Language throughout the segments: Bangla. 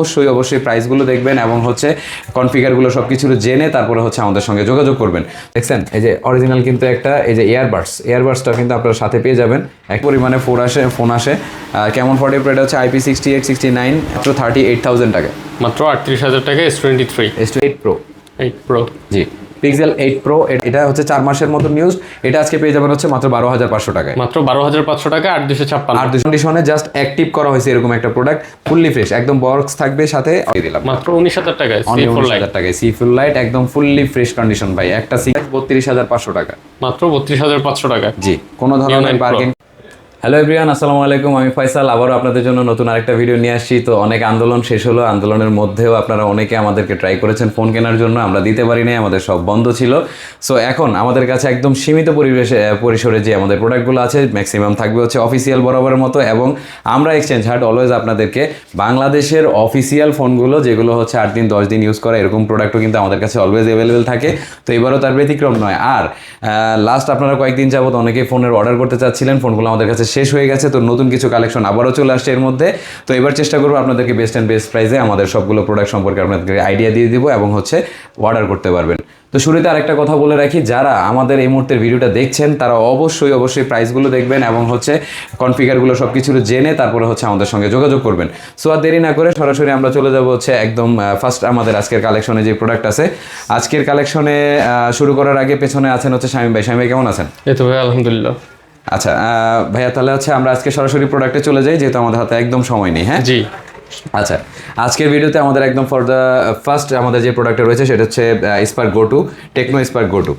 অবশ্যই অবশ্যই প্রাইসগুলো দেখবেন এবং হচ্ছে কনফিগারগুলো সব কিছু জেনে তারপরে হচ্ছে আমাদের সঙ্গে যোগাযোগ করবেন। দেখছেন? এই যে অরিজিনাল কিন্তু একটা এই যে এয়ারবাডস এয়ারবাডসটা কিন্তু আপনারা সাথে পেয়ে যাবেন। এক পরিমাণে ফোন আসে ফোন আসে। কেমন ফোনের প্লেট হচ্ছে IP sixty eight sixty nine মাত্র থার্টি এইট থাউজেন্ড টাকা। মাত্র আটত্রিশ হাজার টাকা S twenty three S two eight pro eight pro জি। পিক্সেল এইট প্রো এটা হচ্ছে চার মাসের মতো নিউজ এটা আজকে পেয়ে যাবেন হচ্ছে মাত্র বারো হাজার পাঁচশো টাকায়। মাত্র বারো হাজার পাঁচশো টাকা আট দুশো ছাপ্পান্ন। আর কন্ডিশনে জাস্ট অ্যাক্টিভ করা হয়েছে এরকম একটা প্রোডাক্ট ফুললি ফ্রেশ একদম বক্স থাকবে সাথে দিলাম। মাত্র উনিশ হাজার টাকায় উনিশ লাইট হাজার টাকায় সি ফুল লাইট একদম ফুললি ফ্রেশ কন্ডিশন ভাই। একটা সি বত্রিশ হাজার পাঁচশো টাকা। মাত্র বত্রিশ হাজার পাঁচশো টাকা জি কোনো ধরনের Neo 9 Pro। বার্গেন হ্যালো এভরিয়ান আসসালামু আলাইকুম। আমি ফয়সাল আবারও আপনাদের জন্য নতুন আরেকটা ভিডিও নিয়ে আসছি। তো অনেক আন্দোলন শেষ হলো। আন্দোলনের মধ্যেও আপনারা অনেকে আমাদেরকে ট্রাই করেছেন ফোন কেনার জন্য। আমরা দিতে পারি নাই আমাদের সব বন্ধ ছিল। সো এখন আমাদের কাছে একদম সীমিত পরিবেশে পরিসরে যে আমাদের প্রোডাক্টগুলো আছে ম্যাক্সিমাম থাকবে হচ্ছে অফিসিয়াল বরাবরের মতো। এবং আমরা এক্সচেঞ্জ হার্ট অলওয়েজ আপনাদেরকে বাংলাদেশের অফিসিয়াল ফোনগুলো যেগুলো হচ্ছে আট দিন, দশ দিন ইউজ করা, এরকম প্রোডাক্টও কিন্তু আমাদের কাছে অলওয়েজ অ্যাভেলেবেল থাকে। তো এবারও তার ব্যতিক্রম নয়। আর লাস্ট আপনারা কয়েকদিন যাবত অনেকেই ফোনের অর্ডার করতে চাচ্ছিলেন। ফোনগুলো আমাদের কাছে শেষ হয়ে গেছে, তো নতুন কিছু কালেকশন আবারও চলে আসছে এর মধ্যে। তো এবার চেষ্টা করব আপনাদেরকে বেস্ট অ্যান্ড বেস্ট প্রাইসে আমাদের সবগুলো প্রোডাক্ট সম্পর্কে আপনাদেরকে আইডিয়া দিয়ে দিব এবং হচ্ছে অর্ডার করতে পারবেন। তো শুরুতে আরেকটা কথা বলে রাখি, যারা আমাদের এই মুহূর্তের ভিডিওটা দেখছেন, তারা অবশ্যই অবশ্যই প্রাইসগুলো দেখবেন এবং হচ্ছে কনফিগারগুলো সব কিছু জেনে তারপরে হচ্ছে আমাদের সঙ্গে যোগাযোগ করবেন। সো আর দেরি না করে সরাসরি আমরা চলে যাব হচ্ছে একদম ফার্স্ট আমাদের আজকের কালেকশনে যে প্রোডাক্ট আছে। আজকের কালেকশনে শুরু করার আগে পেছনে আছেন হচ্ছে স্বামী ভাই। স্বামী কেমন আছেন? এই তো ভাই, আলহামদুলিল্লাহ। আচ্ছা ভাইয়া তাহলে হচ্ছে আমরা আজকে সরাসরি প্রোডাক্টে চলে যাই যেহেতু আমাদের হাতে একদম সময় নেই হ্যাঁ? জি। আচ্ছা আজকের ভিডিওতে আমাদের একদম ফর দ্য ফার্স্ট আমাদের যে প্রোডাক্টটা রয়েছে সেটা হচ্ছে Spark Go two Tecno Spark Go two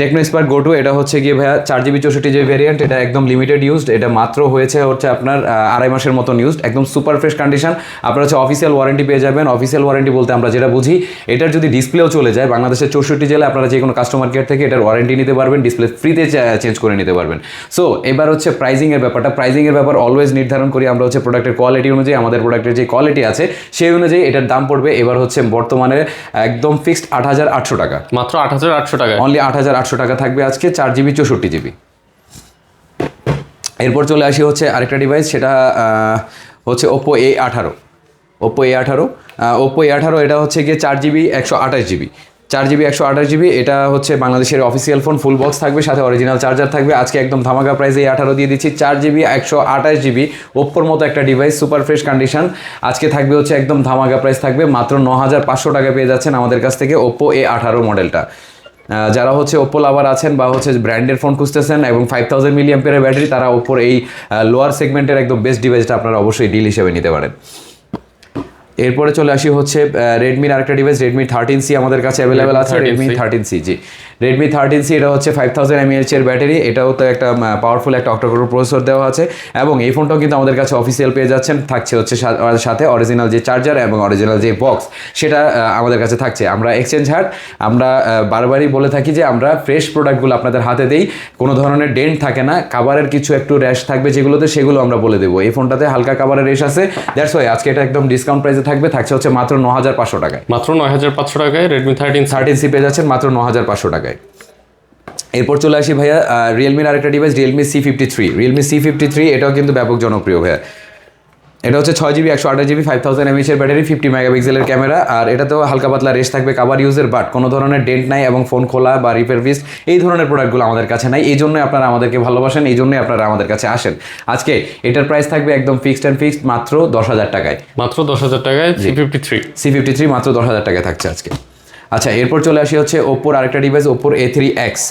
Tecno Spark Go two এটা হচ্ছে গিয়ে ভাইয়া চার জিবি চৌষট্টি জিবি ভ্যারিয়েন্ট এটা একদম লিমিটেড ইউজড এটা মাত্র হয়েছে হচ্ছে আপনার আড়াই মাসের মতন ইউজড একদম সুপার ফ্রেশ কন্ডিশন আপনার হচ্ছে অফিসিয়াল ওয়ারেন্টি পেয়ে যাবেন। অফিসিয়াল ওয়ারেন্টি বলতে আমরা যেটা বুঝি এটার যদি ডিসপ্লেও চলে যায় বাংলাদেশের চৌষট্টি জেলায় আপনারা যে কোনো কাস্টমার কেয়ার থেকে এটার ওয়ারেন্টি নিতে পারবেন ডিসপ্লে ফ্রিতে চেঞ্জ করে নিতে পারবেন। সো এবার হচ্ছে প্রাইজিংয়ের ব্যাপারটা প্রাইজিংয়ের ব্যাপার অলওয়েজ নির্ধারণ করি আমরা হচ্ছে প্রোডাক্টের কোয়ালিটি অনুযায়ী আমাদের প্রোডাক্টের যে কোয়ালিটি আছে সেই অনুযায়ী এটার দাম পড়বে এবার হচ্ছে বর্তমানে একদম ফিক্সড আট হাজার আটশো টাকা। মাত্র আট হাজার আটশো টাকা অনলি আট হাজার আটশো টাকা থাকবে আজকে, চার জিবি, চৌষট্টি জিবি। এরপর চলে আসি হচ্ছে আরেকটা ডিভাইস সেটা হচ্ছে ওপো এ আঠারো। ওপো এ আঠারো ওপো এ আঠারো এটা হচ্ছে গিয়ে চার জিবি, একশো আঠাশ জিবি। চার জিবি, একশো আঠাশ জিবি, এটা হচ্ছে বাংলাদেশের অফিসিয়াল ফোন ফুল বক্স থাকবে, সাথে অরিজিনাল চার্জার থাকবে। আজকে একদম ধামাকা প্রাইসে এই আঠারো দিয়ে দিচ্ছি, চার জিবি, একশো আঠাশ জিবি ওপ্পোর মতো একটা ডিভাইস সুপার ফ্রেশ কন্ডিশন আজকে থাকবে হচ্ছে একদম ধামাকা প্রাইস থাকবে, মাত্র ন হাজার পাঁচশো টাকা পেয়ে যাচ্ছেন আমাদের কাছ থেকে ওপ্পো এ আঠারো মডেলটা যারা হচ্ছে ওপো লাভার আছেন বা হচ্ছে ব্র্যান্ডের ফোন খুঁজতেছেন এবং ফাইভ থাউজেন্ড মিলিয়াম পেয়ারের ব্যাটারি তারা ওপর এই লোয়ার সেগমেন্টের একদম বেস্ট ডিভাইসটা আপনারা অবশ্যই ডিল হিসেবে নিতে পারেন। এরপরে চলে আসি হচ্ছে রেডমির আরেকটা ডিভাইস রেডমি থার্টিন সি আমাদের কাছে অ্যাভেলেবেল আছে রেডমি থার্টিন সি জি। রেডমি থার্টিন সি এটা হচ্ছে ফাইভ থাউজেন্ড এমএএইচ এর ব্যাটারি এটাও তো একটা পাওয়ারফুল একটা অক্টোকোর প্রসেসর দেওয়া আছে। এবং এই ফোনটাও কিন্তু আমাদের কাছে অফিসিয়াল পেয়ে যাচ্ছেন থাকছে হচ্ছে সাথে অরিজিনাল যে চার্জার এবং অরিজিনাল যে বক্স সেটা আমাদের কাছে থাকছে। আমরা এক্সচেঞ্জ হার্ট আমরা বারবারই বলে থাকি যে আমরা ফ্রেশ প্রোডাক্টগুলো আপনাদের হাতে দেই কোনো ধরনের ডেন্ট থাকে না কাভারের কিছু একটু র্যাশ থাকবে যেগুলোতে সেগুলো আমরা বলে দেবো। এই ফোনটাতে হালকা কাভারের রেশ আছে দ্যাটস ওয়াই আজকে এটা একদম ডিসকাউন্ট প্রাইসে থাকবে থাকছে হচ্ছে মাত্র ন হাজার পাঁচশো টাকায়। মাত্র নয় হাজার পাঁচশো টাকায় রেডমি থার্টিন থার্টিন সি পেয়ে যাচ্ছেন মাত্র ন হাজার পাঁচশো টাকায়। এরপর চলে আসি ভাইয়া রিয়েলমির আরেকটা device Realme C fifty three Realme C fifty three এটাও কিন্তু ব্যাপক জনপ্রিয় ভাইয়া। এটা হচ্ছে ছয় জিবি একশো আঠাশ জিবি ফাইভ থাউজেন্ড এমএচের ব্যাটারি ফিফটি মেগাপিক্সেলের ক্যামেরা আর এটাতেও হালকা পাতলা রেস থাকবে কাবার ইউজের বাট কোনো ধরনের ডেন্ট নাই এবং ফোন খোলা বা রিপেয়ার ভিস এই ধরনের প্রোডাক্টগুলো আমাদের কাছে নাই। এই জন্যই আপনারা আমাদেরকে ভালোবাসেন এই জন্যই আপনারা আমাদের কাছে আসেন। আজকে এটার প্রাইস থাকবে একদম ফিক্সড অ্যান্ড ফিক্সড মাত্র দশ হাজার টাকায়। মাত্র দশ হাজার টাকায় C fifty three C fifty three মাত্র দশ হাজার টাকায় থাকছে আজকে। আচ্ছা এরপর চলে আসি হচ্ছে ওপ্পোর আরেকটা device ওপ্পোর A three X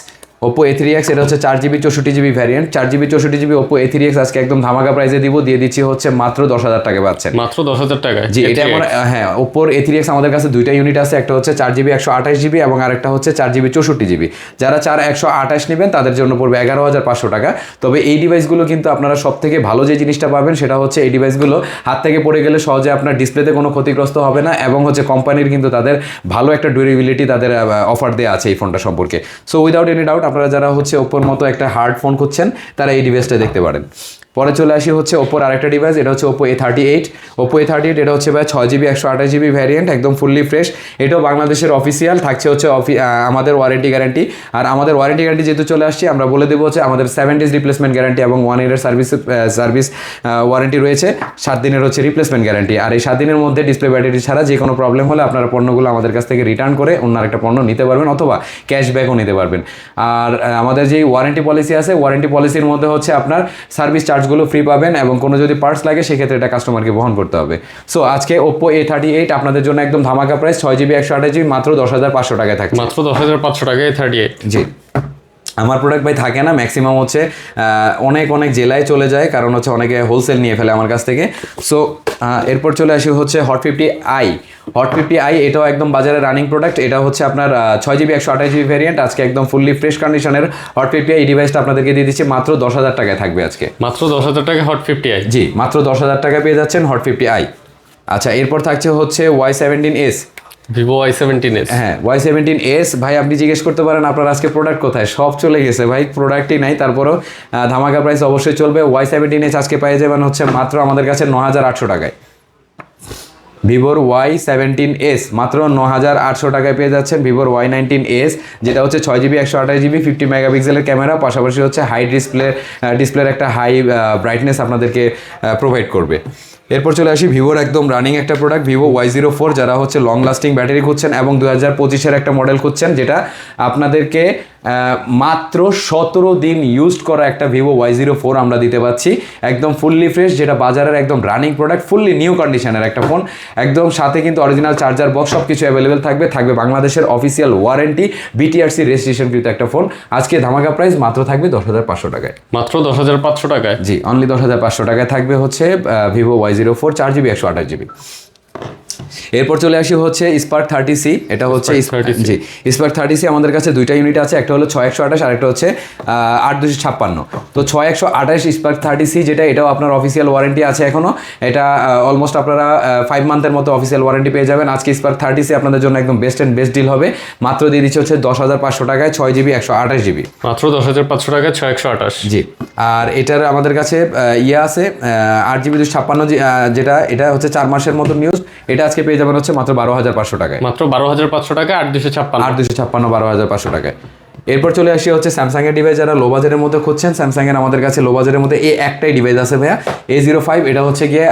Oppo A three X এটা হচ্ছে চার জিবি চৌষট্টি জিবি ভ্যারিয়েন্ট চার জিবি চৌষট্টি GB Oppo A three X আজকে একদম ধামাকা প্রাইসে দিব। দিয়ে দিচ্ছি হচ্ছে মাত্র দশ হাজার টাকা পাচ্ছেন। মাত্র দশ হাজার টাকায়? জি এটা আমার হ্যাঁ ওপোর এ থ্রি এক্স আমাদের কাছে দুইটা ইউনিট আছে। একটা হচ্ছে চার জিবি একশো আঠাশ জিবি এবং আরেকটা হচ্ছে চার জিবি চৌষট্টি জিবি যারা চার একশো আঠাশ নেবেন তাদের জন্য পড়বে এগারো হাজার পাঁচশো টাকা। তবে এই ডিভাইসগুলো কিন্তু আপনারা সব থেকে ভালো যে জিনিসটা পাবেন সেটা হচ্ছে এই ডিভাইসগুলো হাত থেকে পড়ে গেলে সহজে আপনার ডিসপ্লেতে কোনো ক্ষতিগ্রস্ত হবে না এবং হচ্ছে কোম্পানির কিন্তু তাদের ভালো একটা ডিউরেবিলিটি তাদের অফার দেওয়া আছে এই ফোনটা সম্পর্কে। সো উইদাউট এনি ডাউট আপনারা যারা হচ্ছে ওপোর মতো একটা হার্ড ফোন খুঁজছেন তারা এই ডিভাইসটা দেখতে পারেন। পরে চলে আসি হচ্ছে ওপোর আরেকটা ডিভাইস এটা হচ্ছে Oppo A thirty eight Oppo A thirty eight এটা হচ্ছে ভাই ছয় জিবি একশো আঠাশ জিবি ভ্যারিয়েন্ট একদম ফুললি ফ্রেশ এটাও বাংলাদেশের অফিসিয়াল থাকছে হচ্ছে আমাদের ওয়ারেন্টি গ্যারান্টি আর আমাদের ওয়ারেন্টি গ্যারান্টি যেহেতু চলে আসছে, আমরা বলে দেবো হচ্ছে আমাদের সেভেন ডেজ রিপ্লেসমেন্ট গ্যারান্টি এবং ওয়ান ইয়ারের সার্ভিস সার্ভিস ওয়ারেন্টি রয়েছে। সাত দিনের হচ্ছে রিপ্লেসমেন্ট গ্যারান্টি আর এই সাত দিনের মধ্যে ডিসপ্লে ব্যাটারি ছাড়া যে কোনো প্রবলেম হলে আপনারা পণ্যগুলো আমাদের কাছ থেকে রিটার্ন করে অন্য আরেকটা পণ্য নিতে পারবেন অথবা ক্যাশব্যাকও নিতে পারবেন। আর আমাদের যেই ওয়ারেন্টি পলিসি আছে ওয়ারেন্টি পলিসির মধ্যে হচ্ছে আপনার সার্ভিস চার্জগুলো ফ্রি পাবেন এবং কোনো যদি পার্টস লাগে সেক্ষেত্রে এটা কাস্টমারকে বহন করতে হবে। সো আজকে ওপো এ থার্টি এইট আপনাদের জন্য একদম ধামাকা প্রাইস ছয় জিবি একশো আঠাশ জিবি মাত্র দশ হাজার পাঁচশো টাকায় থাকবে মাত্র দশ হাজার পাঁচশো টাকায় থার্টি এইট জি। আমার প্রোডাক্ট ভাই থাকে না ম্যাক্সিমাম হচ্ছে অনেক অনেক জেলায় চলে যায় কারণ হচ্ছে অনেকে হোলসেল নিয়ে ফেলে আমার কাছ থেকে। সো এরপর চলে আসি হচ্ছে Hot fifty i Hot fifty i এটাও একদম বাজারে রানিং প্রোডাক্ট এটা হচ্ছে আপনার ছয় জিবি একশো আঠাশ জিবি ভ্যারিয়েন্ট আজকে একদম ফুললি ফ্রেশ কন্ডিশনের হট ফিফটি আই ডিভাইসটা আপনাদেরকে দিয়ে দিচ্ছি মাত্র দশ হাজার টাকায় থাকবে আজকে। মাত্র দশ হাজার টাকা হট ফিফটি আই জি মাত্র দশ হাজার টাকায় পেয়ে যাচ্ছেন হট ফিফটি আই আচ্ছা এরপর থাকছে হচ্ছে Y seventeen S Vivo I seventeen S হ্যাঁ ওয়াই সেভেন্টিন এস ভাই, আপনি জিজ্ঞেস করতে পারেন আপনার আজকে প্রোডাক্ট কোথায়? সব চলে গেছে, ভাই প্রোডাক্টই নাই, তারপরও ধামাকা প্রাইস অবশ্যই চলবে। ওয়াই সেভেন্টিন এস আজকে পেয়ে যাবেন হচ্ছে মাত্র আমাদের কাছে ন হাজার আটশো টাকায়। ভিভোর ওয়াই সেভেন্টিন এস মাত্র ন হাজার আটশো টাকায় পেয়ে যাচ্ছেন ভিভোর ওয়াই নাইনটিন এস যেটা হচ্ছে ছয় জিবি একশো আঠাশ জিবি ফিফটি মেগাপিক্সেলের ক্যামেরা পাশাপাশি হচ্ছে হাই ডিসপ্লে ডিসপ্লের একটা হাই ব্রাইটনেস আপনাদেরকে প্রোভাইড করবে। এরপর চলে আসি ভিভোর একদম রানিং একটা product Vivo Y zero four যারা হচ্ছে লং লাস্টিং ব্যাটারি খুঁজছেন এবং দু হাজার পঁচিশের একটা মডেল খুঁজছেন, যেটা আপনাদেরকে মাত্র সতেরো দিন ইউজড করা একটা ভিভো ওয়াই জিরো ফোর আমরা দিতে পাচ্ছি। একদম ফুললি ফ্রেশ যেটা বাজারের একদম রানিং প্রোডাক্ট ফুললি নিউ কন্ডিশনের একটা ফোন একদম সাথে কিন্তু অরিজিনাল চার্জার বক্স সব কিছু অ্যাভেলেবেল থাকবে। থাকবে বাংলাদেশের অফিসিয়াল ওয়ারেন্টি বিটিআরসি রেজিস্ট্রেশনকৃত একটা ফোন আজকে ধামাকা প্রাইস মাত্র থাকবে দশ হাজার পাঁচশো টাকায়। মাত্র দশ হাজার পাঁচশো টাকায়? জি অনলি দশ হাজার পাঁচশো টাকায় থাকবে হচ্ছে ভিভো ওয়াই জিরো ফোর চার জিবি একশো আঠাশ জিবি এরপর চলে আসি হচ্ছে স্পার্ক থার্টি সি এটা হচ্ছে Spark 30C জি স্পার্ক থার্টি সি আমাদের কাছে দুইটা ইউনিট আছে একটা হলো ছয় একশো আঠাশ আর একটা হচ্ছে আট দুশো ছাপ্পান্ন। তো ছয় একশো আঠাশ স্পার্ক থার্টি সি যেটা এটাও আপনার অফিসিয়াল ওয়ারেন্টি আছে এখনও। এটা অলমোস্ট আপনারা ফাইভ মান্থের মতো অফিসিয়াল ওয়ারেন্টি পেয়ে যাবেন। আজকে স্পার্ক থার্টি সি আপনাদের জন্য একদম বেস্ট অ্যান্ড বেস্ট ডিল হবে। মাত্র দিয়ে দিচ্ছে হচ্ছে দশ হাজার পাঁচশো টাকায় ছয় জিবি একশো আঠাশ জিবি। মাত্র দশ হাজার পাঁচশো টাকায় ছয় একশো আঠাশ। জি আর এটার আমাদের কাছে ইয়ে আছে আট জিবি দুশো ছাপ্পান্ন যেটা এটা হচ্ছে চার মাসের মতো নিউজ এটা আজকে পেয়ে যাবেন হচ্ছে মাত্র বারো হাজার পাঁচশো টাকায়। মাত্র বারো হাজার পাঁচশো টাকা আট দুশো ছাপ্পান্ন। আট দুশো ছাপ্পান্ন বারো হাজার পাঁচশো টাকায়। এরপর চলে আসি হচ্ছে স্যামসাংয়ের ডিভাইস যারা লো বাজারের মধ্যে খুঁজছেন স্যামসাংয়ের আমাদের কাছে লো বাজারের মধ্যে এই একটাই ডিভাইস আছে ভাইয়া এ জিরো ফাইভ এটা হচ্ছে গিয়ে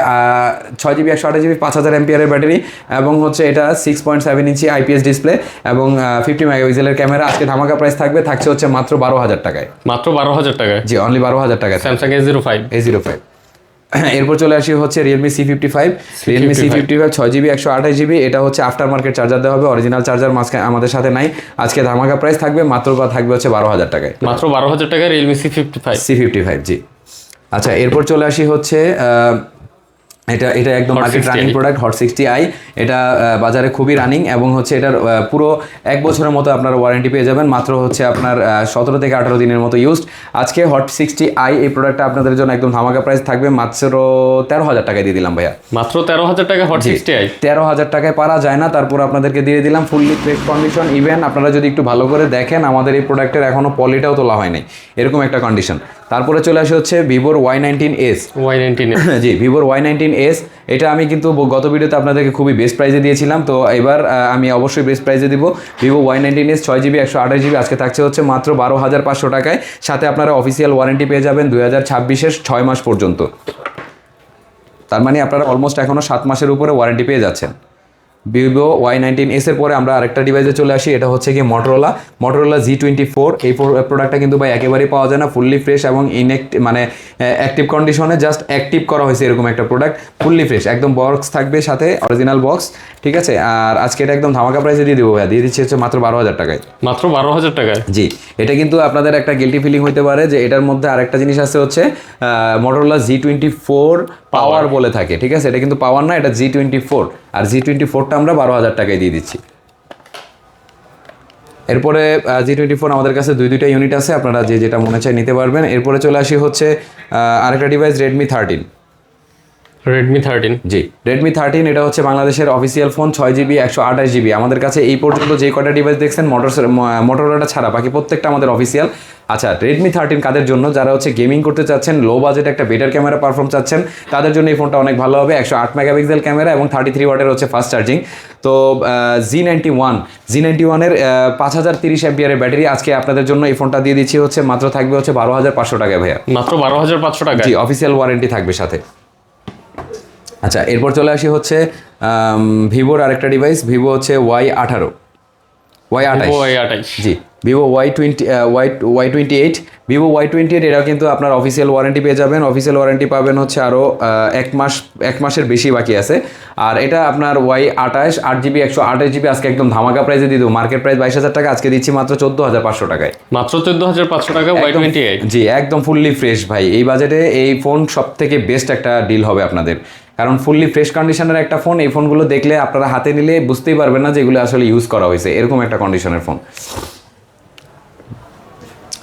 ছয় জিবি একশো আঠাশ জিবি পাঁচ হাজার এমপিআরের ব্যাটারি এবং হচ্ছে এটা six point seven inch IPS display এবং ফিফটি মেগাপিক্সেলের ক্যামেরা আজকে ধামাকা প্রাইস থাকবে থাকছে হচ্ছে মাত্র বারো হাজার টাকায়। মাত্র বারো হাজার টাকায়। জি অনলি বারো হাজার টাকায় Samsung A zero five A zero five এরপর চলে আসি হচ্ছে Realme C fifty five Realme C fifty five ছয় জিবি একশো আঠাশ জিবি এটা হচ্ছে আফটার মার্কেট চার্জার দেওয়া হবে। অরিজিনাল চার্জার মাঝখানে আমাদের সাথে নাই। আজকে ধামাকা প্রাইস থাকবে মাত্র বা থাকবে হচ্ছে বারো হাজার টাকায়। মাত্র বারো হাজার টাকায় Realme C fifty five C fifty five জি। আচ্ছা এরপর চলে আসি হচ্ছে আহ, এটা এটা একদম market running product Hot sixty i এটা বাজারে খুবই রানিং এবং হচ্ছে এটার পুরো এক বছরের মতো আপনার ওয়ারেন্টি পেয়ে যাবেন। মাত্র হচ্ছে আপনার সতেরো থেকে আঠারো দিনের মতো ইউজড আজকে হট সিক্সটি আই এই প্রোডাক্টটা আপনাদের জন্য একদম ধামাকা প্রাইস থাকবে। মাত্র তেরো হাজার টাকায় দিয়ে দিলাম ভাইয়া। মাত্র তেরো হাজার টাকা হট সিক্সটি আই তেরো হাজার টাকায় পারা যায় না। তারপর আপনাদেরকে দিয়ে দিলাম ফুললি ফ্রেশ কন্ডিশন ইভেন আপনারা যদি একটু ভালো করে দেখেন আমাদের এই প্রোডাক্টের এখনও পলিটাও তোলা হয়নি এরকম একটা কন্ডিশন তারপরে চলে আসে হচ্ছে ভিভোর Y nineteen S Y nineteen জি ভিভোর ওয়াই নাইনটিন এস এটা আমি কিন্তু গত ভিডিওতে আপনাদেরকে খুবই বেস্ট প্রাইজে দিয়েছিলাম। তো এবার আমি অবশ্যই বেস্ট প্রাইজে দিব। ভিভো ওয়াই নাইনটিন এস ছয় জিবি একশো আঠাশ জিবি আজকে থাকছে হচ্ছে মাত্র বারো হাজার পাঁচশো টাকায়। সাথে আপনারা অফিসিয়াল ওয়ারেন্টি পেয়ে যাবেন দুই হাজার ছাব্বিশের ছয় মাস পর্যন্ত। তার মানে আপনারা অলমোস্ট এখনও সাত মাসের উপরে ওয়ারেন্টি পেয়ে যাচ্ছেন। ভিভো ওয়াই নাইনটিন এস এর পরে আমরা আরেকটা ডিভাইসে চলে আসি এটা হচ্ছে কি Motorola Motorola G twenty four এই প্রোডাক্টটা কিন্তু ভাই একেবারেই পাওয়া যায় না ফুললি ফ্রেশ এবং ইনএক্ট মানে অ্যাক্টিভ কন্ডিশনে জাস্ট অ্যাক্টিভ করা হয়েছে এরকম একটা প্রোডাক্ট ফুললি ফ্রেশ একদম বক্স থাকবে সাথে অরিজিনাল বক্স ঠিক আছে? আর আজকে এটা একদম ধামাকা প্রাইসে দিয়ে দেবো ভাই দিয়ে দিচ্ছি হচ্ছে মাত্র বারো হাজার টাকায়। মাত্র বারো হাজার টাকায়? জি এটা কিন্তু আপনাদের একটা গিলটি ফিলিং হতে পারে যে এটার মধ্যে আরেকটা জিনিস আছে হচ্ছে Motorola G twenty four power বলে থাকে ঠিক আছে? এটা কিন্তু পাওয়ার না এটা জি টোয়েন্টি ফোর আর জি টোয়েন্টি ফোরটা আমরা বারো হাজার টাকায় দিয়ে দিচ্ছি। এরপরে জি টোয়েন্টি ফোর আমাদের কাছে দুই দুইটা ইউনিট আছে আপনারা যে যেটা মনে চায় নিতে পারবেন। এরপরে চলে আসি হচ্ছে আরেকটা device Redmi thirteen Redmi thirteen জি রেডমি থার্টিন এটা হচ্ছে বাংলাদেশের অফিসিয়াল ফোন ছয় জিবি একশো আঠাশ জিবি আমাদের কাছে এই পর্যন্ত যে কটা ডিভাইস দেখছেন মোটর মোটরোলাটা ছাড়া বাকি প্রত্যেকটা আমাদের অফিসিয়াল আচ্ছা রেডমি থার্টিন কাদের জন্য? যারা হচ্ছে গেমিং করতে চাচ্ছেন লো বাজেট একটা বেটার ক্যামেরা পারফর্ম চাচ্ছেন তাদের জন্য এই ফোনটা অনেক ভালো হবে। একশো আট মেগাপিক্সেল ক্যামেরা এবং থার্টি থ্রি ওয়াটের হচ্ছে ফাস্ট চার্জিং তো G ninety one G ninety ওয়ানের পাঁচ হাজার তিরিশ এমপিয়ারের ব্যাটারি আজকে আপনাদের জন্য এই ফোনটা দিয়ে দিচ্ছি হচ্ছে মাত্র থাকবে হচ্ছে বারো হাজার পাঁচশো টাকা ভাইয়া। মাত্র বারো হাজার পাঁচশো টাকা জি অফিসিয়াল ওয়ারেন্টি থাকবে সাথে। আচ্ছা এরপর চলে আসি হচ্ছে ভিভোর আরেকটা ডিভাইস ভিভো হচ্ছে ওয়াই আঠারো। ওয়াই আঠাইশ ও এই আঠাইশ জি। Vivo Y twenty Y Y twenty eight Vivo Y twenty eight এটাও কিন্তু আপনার অফিসিয়াল ওয়ারেন্টি পেয়ে যাবেন। অফিসিয়াল ওয়ারেন্টি পাবেন হচ্ছে আরও এক মাস এক মাসের বেশি বাকি আছে। আর এটা আপনার ওয়াই আঠাশ আট জিবি একশো আঠাশ জিবি আজকে একদম ধামাকা প্রাইসে দিয়ে দেবো। মার্কেট প্রাইস বাইশ হাজার টাকা আজকে দিচ্ছি মাত্র চোদ্দ হাজার পাঁচশো টাকায়। মাত্র চোদ্দ হাজার পাঁচশো টাকা ওয়াই টোয়েন্টি এইট জি একদম ফুললি ফ্রেশ ভাই। এই বাজেটে এই ফোন সব থেকে বেস্ট একটা ডিল হবে আপনাদের। কারণ ফুললি ফ্রেশ কন্ডিশনের একটা ফোন এই ফোনগুলো দেখলে আপনারা হাতে নিলে বুঝতেই পারবেন না যে এগুলো আসলে ইউজ করা হয়েছে। এরকম একটা কন্ডিশনের ফোন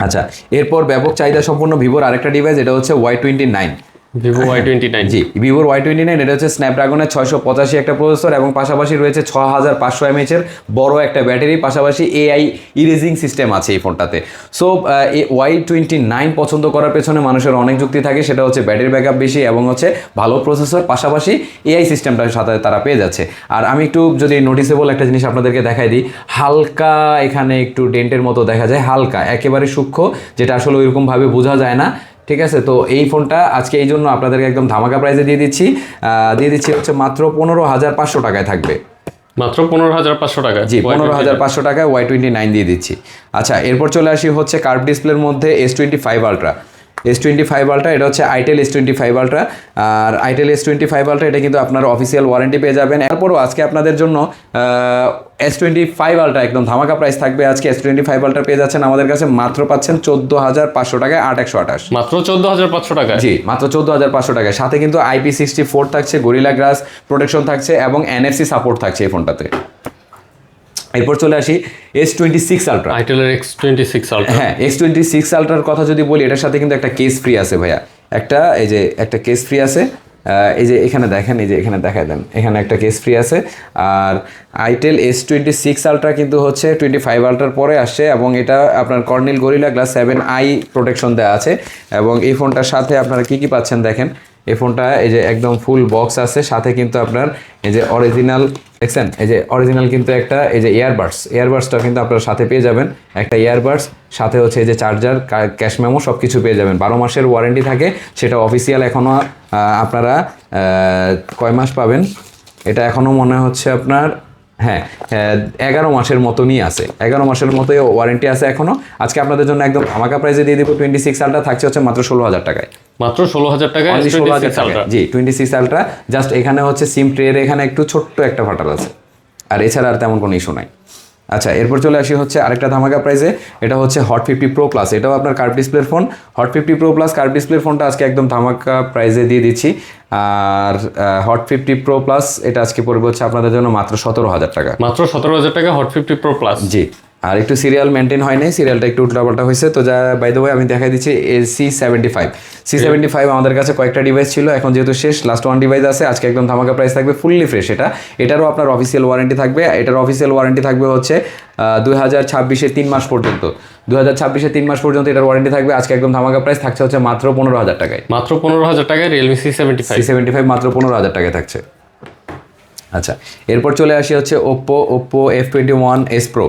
আচ্ছা এরপর ব্যাপক চাহিদা সম্পন্ন ভিভোর আরেকটা ডিভাইস এটা হচ্ছে Y twenty nine Vivo Y twenty nine জি ভিভোর ওয়াই টোয়েন্টি নাইন এটা হচ্ছে স্ন্যাপড্রাগনের ছয়শো পঁচাশি একটা প্রসেসর এবং পাশাপাশি রয়েছে ছ হাজার পাঁচশো এমএচ বড় একটা ব্যাটারি, পাশাপাশি এআই ইরেজিং সিস্টেম আছে এই ফোনটাতে। সো ওয়াই টোয়েন্টি নাইন পছন্দ করার পেছনে মানুষের অনেক যুক্তি থাকে, সেটা হচ্ছে ব্যাটারি ব্যাকআপ বেশি এবং হচ্ছে ভালো প্রসেসর পাশাপাশি এআই সিস্টেমটার সাথে তারা পেয়ে যাচ্ছে। আর আমি একটু যদি নোটিসেবল একটা জিনিস আপনাদেরকে দেখাই দিই, হালকা এখানে একটু ডেন্টের মতো দেখা যায়, হালকা, একেবারে সূক্ষ্ম, যেটা আসলে ওইরকমভাবে বোঝা যায় না। ঠিক আছে? তো এই ফোনটা আজকে এই জন্য আপনাদেরকে একদম ধামাকা প্রাইসে দিয়ে দিচ্ছি। আহ, দিয়ে দিচ্ছি হচ্ছে মাত্র পনেরো হাজার পাঁচশো টাকায় থাকবে। মাত্র পনেরো হাজার পাঁচশো টাকা জি পনেরো হাজার পাঁচশো টাকায় ওয়াই টোয়েন্টি নাইন দিয়ে দিচ্ছি। আচ্ছা এরপর চলে আসি হচ্ছে কার্ভ ডিসপ্লের মধ্যে S twenty five ultra S twenty five ultra এটা হচ্ছে itel S twenty five ultra আর itel S twenty five ultra এটা কিন্তু আপনার অফিসিয়াল ওয়ারেন্টি পেয়ে যাবেন। এরপরও আজকে আপনাদের জন্য এস টোয়েন্টি ফাইভ আলট্রা একদম ধামাকা প্রাইস থাকবে। আজকে এস টোয়েন্টি ফাইভ আলট্রা পেয়ে যাচ্ছেন আমাদের কাছে মাত্র পাচ্ছেন চোদ্দ হাজার পাঁচশো টাকায় আট একশো আঠাশ। মাত্র চোদ্দ হাজার পাঁচশো টাকা জি মাত্র চোদ্দ হাজার পাঁচশো টাকায়। সাথে কিন্তু আইপি সিক্সটি ফোর থাকছে গরিলা গ্লাস প্রোটেকশন থাকছে এবং এনএফসি সাপোর্ট থাকছে এই ফোনটাতে। এরপর চলে আসি এস টোয়েন্টি সিক্স আলট্রা আইটেলের এক্স টোয়েন্টি সিক্স আলট্রা হ্যাঁ এক্স টোয়েন্টি সিক্স আলট্রার কথা যদি বলি এটার সাথে কিন্তু একটা কেস ফ্রি আছে ভাইয়া। একটা এই যে একটা কেস ফ্রি আছে। এই যে এখানে দেখেন এই যে এখানে দেখায় দেন। এখানে একটা কেস ফ্রি আছে। আর itel S twenty six ultra কিন্তু হচ্ছে টোয়েন্টি ফাইভ আলট্রার পরে আসছে এবং এটা আপনার Corning Gorilla glass seven I protection দেওয়া আছে। এবং এই ফোনটার সাথে আপনারা কী কী পাচ্ছেন দেখেন? এই ফোনটা এই যে একদম ফুল বক্স আছে, সাথে কিন্তু আপনার এই যে অরিজিনাল দেখছেন? এই যে অরিজিনাল কিন্তু একটা এই যে ইয়ারবাডস ইয়ারবাডসটা কিন্তু আপনার সাথে পেয়ে যাবেন। একটা ইয়ারবাডস সাথে হচ্ছে এই যে চার্জার ক্যাশ মেমো সব কিছু পেয়ে যাবেন। বারো মাসের ওয়ারেন্টি থাকে, সেটা অফিসিয়াল এখনও আপনারা কয় মাস পাবেন? এটা এখনও মনে হচ্ছে আপনার হ্যাঁ এগারো মাসের মতনই আছে। এগারো মাসের মতোই ওয়ারেন্টি আছে এখনও আজকে আপনাদের জন্য একদম ধামাকা প্রাইসে দিয়ে দেবো টোয়েন্টি সিক্স আলটা থাকছে হচ্ছে মাত্র ষোলো হাজার টাকায়। মাত্র ষোলো হাজার টাকা ষোলো হাজার টাকা G twenty six ultra just এখানে হচ্ছে সিম ট্রের এখানে একটু ছোট্ট একটা ফাটাল আছে। আর এছাড়া আর তেমন কোনো ইস্যু নাই। আচ্ছা এরপর চলে আসি হচ্ছে আরেকটা ধামাকা প্রাইসে এটা হচ্ছে হট ফিফটি প্রো প্লাস এটাও আপনার কার্ভ ডিসপ্লের phone Hot fifty pro plus curve ডিসপ্লের ফোনটা আজকে একদম ধামাকা প্রাইসে দিয়ে দিচ্ছি। আর হট ফিফটি প্রো প্লাস এটা আজকে পড়বে হচ্ছে আপনাদের জন্য মাত্র সতেরো হাজার টাকা। মাত্র সতেরো হাজার টাকা হট ফিফটি প্রো প্লাস জি। আর একটু সিরিয়াল মেনটেন হয় নাই সিরিয়ালটা একটু উল্টাপাল্টা হয়েছে। তো যা বাই দ্য ওয়ে আমি দেখাই দিচ্ছি C seventy five C seventy five আমাদের কাছে কয়েকটা ডিভাইস ছিল এখন যেহেতু শেষ লাস্ট ওয়ান ডিভাইস আছে আজকে একদম ধামাকা প্রাইস থাকবে ফুললি ফ্রেশ এটা। এটারও আপনার অফিসিয়াল ওয়ারেন্টি থাকবে এটার অফিসিয়াল ওয়ারেন্টি থাকবে হচ্ছে দুই হাজার ছাব্বিশের তিন মাস পর্যন্ত। দু হাজার ছাব্বিশের তিন মাস পর্যন্ত এটার ওয়ারেন্টি থাকবে আজকে একদম ধামাকা প্রাইস থাকছে হচ্ছে মাত্র পনেরো হাজার টাকায়। মাত্র পনেরো হাজার টাকায় Realme C seventy five C seventy five মাত্র পনেরো হাজার টাকায় থাকছে। আচ্ছা এরপর চলে আসি হচ্ছে Oppo Oppo F twenty one S pro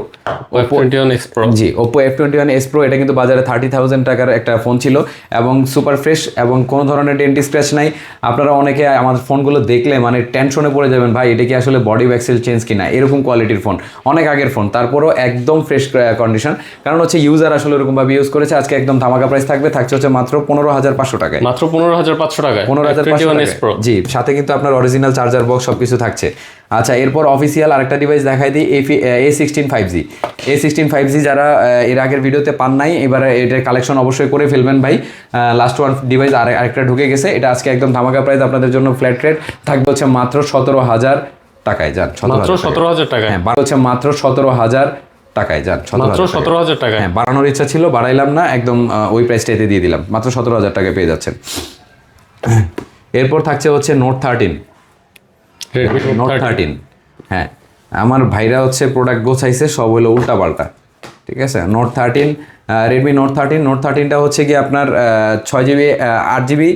web twenty one X pro জি Oppo F twenty one S pro এটা কিন্তু বাজারে থার্টি থাউজেন্ড টাকার একটা ফোন ছিল এবং সুপার ফ্রেশ এবং কোনো ধরনের ডেন্টি স্ক্র্যাচ নাই। আপনারা অনেকে আমার ফোনগুলো দেখলে মানে টেনশনে পড়ে যাবেন ভাই এটা কি আসলে বডি ভ্যাক্সেল চেঞ্জ কিনা? এরকম কোয়ালিটির ফোন অনেক আগের ফোন তারপরও একদম ফ্রেশ কন্ডিশন কারণ হচ্ছে ইউজার আসলে ওরকমভাবে ইউজ করেছে আজকে একদম ধামাকা প্রাইস থাকবে থাকছে হচ্ছে মাত্র পনেরো হাজার পাঁচশো টাকায়। মাত্র পনেরো হাজার পাঁচশো টাকায়। পনেরো হাজার এস প্রো জি সাথে কিন্তু আপনার অরিজিনাল চার্জার বক্স সব কিছু থাকছে। আচ্ছা এরপর অফিসিয়াল আরেকটা ডিভাইস দেখাই দিই A sixteen five G A sixteen five G যারা এর আগের ভিডিওতে পান নাই এবারে এটার কালেকশন অবশ্যই করে ফেলবেন ভাই। লাস্ট ওয়ান ডিভাইস আর আরেকটা ঢুকে গেছে এটা আজকে একদম ধামাকা প্রাইস আপনাদের জন্য ফ্ল্যাট রেট থাকবে হচ্ছে মাত্র সতেরো হাজার টাকায় যান মাত্র সতেরো হাজার টাকায়। হ্যাঁ হচ্ছে মাত্র সতেরো হাজার টাকায় যান 17,000 মাত্র সতেরো হাজার টাকায়? হ্যাঁ বাড়ানোর ইচ্ছা ছিল বাড়াইলাম না একদম ওই প্রাইসটাতে দিয়ে দিলাম। মাত্র সতেরো হাজার টাকায় পেয়ে যাচ্ছেন। এরপর থাকছে হচ্ছে নোট থার্টিন নোট থার্টিন হ্যাঁ আমার ভাইরা হচ্ছে প্রোডাক্ট গোছাইছে সব হলো উল্টা পাল্টা ঠিক আছে? Note thirteen Redmi note thirteen note থার্টিনটা হচ্ছে কি আপনার ছয় জিবি আট জিবি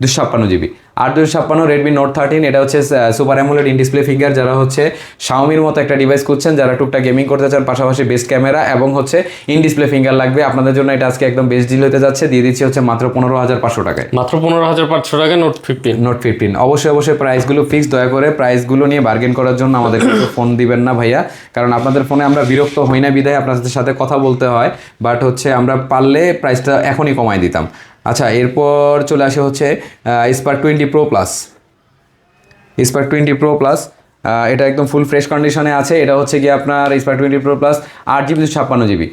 দুশো ছাপ্পান্ন জিবি আর দুশো ছাপ্পান্ন রেডমি নোট থার্টিন এটা হচ্ছে super AMOLED in display finger যারা হচ্ছে শাওমির মতো একটা ডিভাইস করছেন যারা টুকটাক গেমিং করতে চান পাশাপাশি বেস্ট ক্যামেরা এবং হচ্ছে ইন ডিসপ্লে ফিঙ্গার লাগবে। আপনাদের জন্য এটা আজকে একদম বেস্ট ডিল হতে যাচ্ছে। দিয়ে দিচ্ছি হচ্ছে মাত্র পনেরো হাজার পাঁচশো টাকায়। মাত্র পনেরো হাজার পাঁচশো টাকায় নোট ফিফটিন নোট ফিফটিন অবশ্যই অবশ্যই প্রাইসগুলো ফিক্স দয়া করে প্রাইসগুলো নিয়ে বার্গেন করার জন্য আমাদের ফোন দিবেন না ভাইয়া। কারণ আপনাদের ফোনে আমরা বিরক্ত হই না বিদায় আপনাদের সাথে কথা বলতে হয়। বাট হচ্ছে আমরা পারলে প্রাইসটা এখনই কমাই দিতাম। আচ্ছা এরপর চলে আসে হচ্ছে Spark twenty pro plus Spark twenty pro plus এটা একদম ফুল ফ্রেশ কন্ডিশনে আছে। এটা হচ্ছে কি আপনার স্পার্ক টোয়েন্টি প্রো প্লাস আট জিবি দুশো ছাপ্পান্ন জিবি।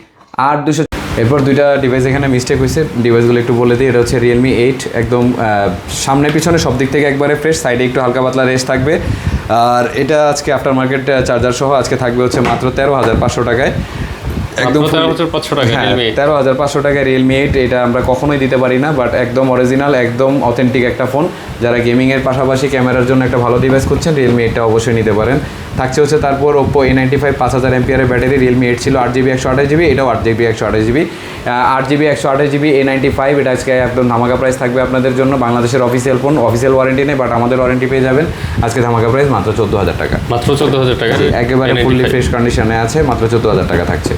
আট দুশো এরপর দুইটা ডিভাইস এখানে মিস্টেক হয়েছে। ডিভাইসগুলো একটু বলে দিই, এটা হচ্ছে রিয়েলমি এইট একদম সামনে পিছনে সব দিক থেকে একবারে ফ্রেশ সাইডে একটু হালকা পাতলা রেস থাকবে। আর এটা আজকে আফটার মার্কেট চার্জার সহ আজকে থাকবে হচ্ছে মাত্র তেরো হাজার পাঁচশো টাকায়। একদম তেরো হাজার পাঁচশো টাকা রিয়েলমি এইট এটা আমরা কখনোই দিতে পারি না বাট একদম অরিজিনাল একদম অথেন্টিক একটা ফোন যারা গেমিংয়ের পাশাপাশি ক্যামেরার জন্য একটা ভালো ডিভাইস করছেন রিয়েলমি এইটটা অবশ্যই নিতে পারেন। থাকছে হচ্ছে তারপর ওপো এ নাইনটি ফাইভ পাঁচ হাজার এমপিআরের ব্যাটারি রিয়েলমি এইট ছিল আট জিবি একশো আঠাশ জিবি এটাও আট জিবি একশো আঠাশ জিবি আট জিবি একশো আঠাশ জিবি এ নাইনটি ফাইভ এটা আজকে একদম ধামাকা প্রাইস থাকবে আপনাদের জন্য। বাংলাদেশের অফিসিয়াল ফোন অফিসিয়াল ওয়ারেন্টি নেই বাট আমাদের ওয়ারেন্টি পেয়ে যাবেন। আজকে ধামাকা প্রাইস মাত্র চোদ্দ হাজার টাকা। মাত্র চোদ্দ হাজার টাকা। একেবারে ফুললি ফ্রেশ কন্ডিশনে আছে মাত্র চোদ্দ হাজার টাকা থাকছে।